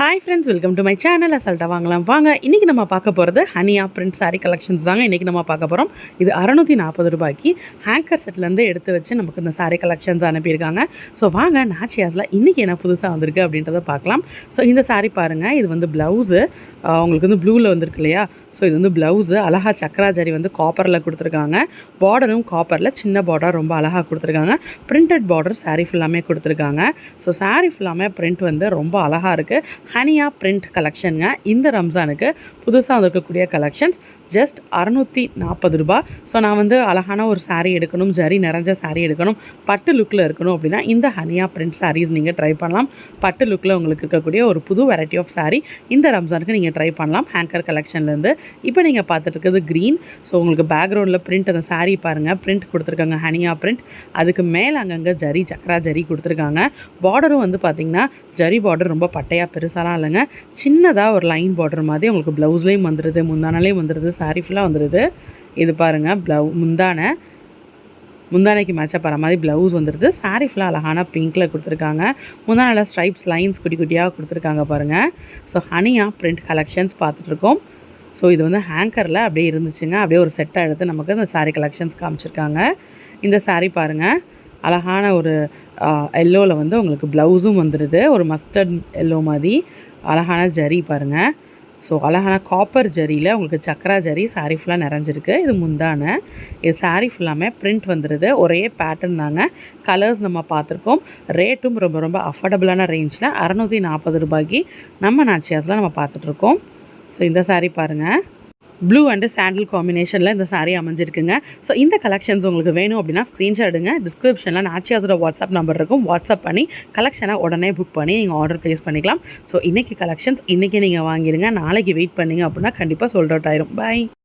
Hi friends welcome to my channel அசால்ட்டாக வாங்கலாம். வாங்க இன்றைக்கி நம்ம பார்க்க போகிறது ஹனியா பிரிண்ட் saree கலெக்ஷன்ஸ் தாங்க இன்றைக்கி நம்ம பார்க்க போகிறோம் இது அறநூற்றி நாற்பது ரூபாய்க்கு ஹேங்கர் செட்லேருந்து எடுத்து வச்சு நமக்கு இந்த சாரீ கலெக்ஷன்ஸ் அனுப்பியிருக்காங்க. ஸோ வாங்க நாச்சியாஸில் இன்றைக்கி என்ன புதுசாக வந்திருக்கு அப்படின்றத பார்க்கலாம். ஸோ இந்த saree பாருங்கள் இது வந்து ப்ளவுஸு உங்களுக்கு வந்து ப்ளூவில் வந்திருக்கு இல்லையா? ஸோ இது வந்து ப்ளவுஸு அழகா சக்கராஜரி வந்து காப்பரில் கொடுத்துருக்காங்க. பார்டரும் காப்பரில் சின்ன பார்டர் ரொம்ப அழகாக கொடுத்துருக்காங்க. பிரிண்டட் பார்டர் சாரீ ஃபுல்லாமே கொடுத்துருக்காங்க. ஸோ சாரீ ஃபுல்லாமே பிரிண்ட் வந்து ரொம்ப அழகாக இருக்குது ஹனியா பிரிண்ட் கலெக்ஷனுங்க இந்த ரம்ஜானுக்கு புதுசாக வந்திருக்கக்கூடிய கலெக்ஷன்ஸ் ஜஸ்ட் அறநூற்றி நாற்பது ரூபா ஸோ நான் வந்து அழகான ஒரு சாரீ எடுக்கணும் ஜரி நிறைஞ்ச சாரீ எடுக்கணும். பட்டு லுக்கில் இருக்கணும் அப்படின்னா இந்த ஹனியா பிரிண்ட் சாரீஸ் நீங்கள் ட்ரை பண்ணலாம். பட்டு லுக்கில் உங்களுக்கு இருக்கக்கூடிய ஒரு புது வெரைட்டி ஆஃப் சாரீ இந்த ரம்ஜானுக்கு நீங்கள் ட்ரை பண்ணலாம். ஹேங்கர் கலெக்ஷன்லேருந்து இப்போ நீங்கள் பார்த்துட்டு இருக்கிறது க்ரீன் ஸோ உங்களுக்கு பேக்ரவுண்டில் பிரிண்ட் அந்த சாரீ பாருங்கள் பிரிண்ட் கொடுத்துருக்காங்க ஹனியா பிரிண்ட் அதுக்கு மேலே அங்கங்கே ஜரி சக்ரா ஜரி கொடுத்துருக்காங்க. பார்டரும் வந்து பார்த்திங்கன்னா ஜரி பார்டர் ரொம்ப பட்டையாக பெருசாலாம் இல்லைங்க. சின்னதாக ஒரு லைன் பார்டர் மாதிரி உங்களுக்கு ப்ளவுஸ்லேயும் வந்துடுது முந்தானாலேயும் வந்துடுது சாரீ ஃபுல்லாக வந்துடுது இது பாருங்கள் ப்ளவு முந்தானை. முந்தானைக்கு மேட்சாக போகிற மாதிரி ப்ளவுஸ் வந்துடுது சாரீ ஃபுல்லாக அழகான பிங்க்கில் கொடுத்துருக்காங்க. முந்தானையில் ஸ்ட்ரைப்ஸ் லைன்ஸ் குட்டி குட்டியாக கொடுத்துருக்காங்க பாருங்கள் ஸோ ஹனியா பிரிண்ட் கலெக்ஷன்ஸ் பார்த்துட்ருக்கோம் ஸோ இது வந்து ஹேங்கரில் அப்படியே இருந்துச்சுங்க. அப்படியே ஒரு செட்டாக எடுத்து நமக்கு இந்த சாரீ கலெக்ஷன்ஸ் காமிச்சிருக்காங்க. இந்த சாரீ பாருங்கள் அழகான ஒரு எல்லோவில் வந்து உங்களுக்கு ப்ளவுஸும் வந்துடுது ஒரு மஸ்டர்ட் எல்லோ மாதிரி. அழகான ஜரி பாருங்கள் ஸோ அழகான காப்பர் ஜரியில் உங்களுக்கு சக்கரா ஜரி சாரீ ஃபுல்லாக நிறைஞ்சிருக்கு. இது முந்தான. இது சாரீ ஃபுல்லாமே பிரிண்ட் வந்துடுது ஒரே பேட்டர்ன் தாங்க. கலர்ஸ் நம்ம பார்த்துருக்கோம். ரேட்டும் ரொம்ப ரொம்ப அஃபோர்டபுளான ரேஞ்சில் அறநூற்றி நாற்பது ரூபாய்க்கு நம்ம நாச்சியாஸில் நம்ம பார்த்துட்ருக்கோம் ஸோ இந்த சாரீ பாருங்கள் ப்ளூ அண்டு சாண்டில் காம்பினேஷனில் இந்த சாரீ அமைஞ்சிருக்குங்க. ஸோ இந்த கலெக்ஷன்ஸ் உங்களுக்கு வேணும் அப்படின்னா ஸ்க்ரீன்ஷாட் எடுங்க. டிஸ்கிரிப்ஷனில் நாச்சியாஸோட வாட்ஸ்அப் நம்பர் இருக்கும். வாட்ஸ்அப் பண்ணி கலெக்ஷனை உடனே புக் பண்ணி நீங்கள் ஆர்டர் ப்ளேஸ் பண்ணிக்கலாம். ஸோ இன்றைக்கி கலெக்ஷன்ஸ் இன்றைக்கி நீங்கள் வாங்கிடுங்க நாளைக்கு வெயிட் பண்ணிங்க அப்படின்னா கண்டிப்பாக சோல்ட் அவுட் ஆயிரும். பை